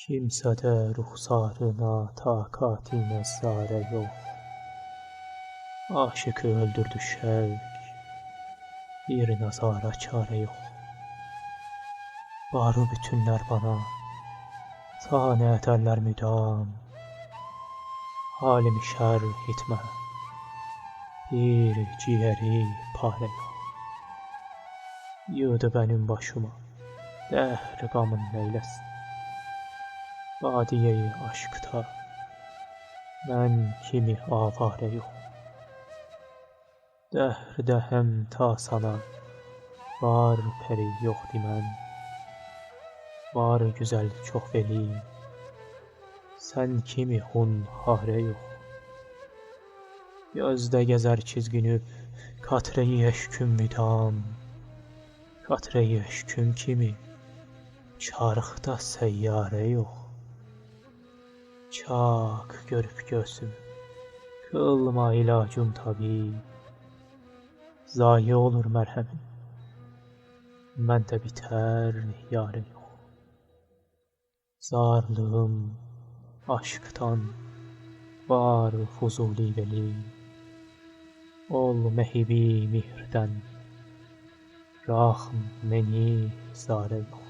Kimsədə ruhsarına taqati nəzzarə yox. Aşıqı öldürdü şevk, bir nazara çare yok. Var bütünler bana, sahne ederler müdam. Halimi şerh etme, bir ciğeri pare yok. Yığdı benim başıma, dehr gamın neylesin. Badiyeyi aşkta, ben kimi avare yok. Dəhrdə həm ta sana var peri yox dimən. Var güzel çox veli, sən kimi hun hare yox. Gözdə gəzər çizginib, katreyi eşküm müdam. Katreyi eşküm kimi, çarxda səyyarə yox. Çak görüb gözüm, kılma ilacım tabib. Zayi olur merhemin. Məndə bitər yarə yox. Zarlığım aşktan var fuzuli veli. Ol mehibi mihrdən, rahm meni zarə yox.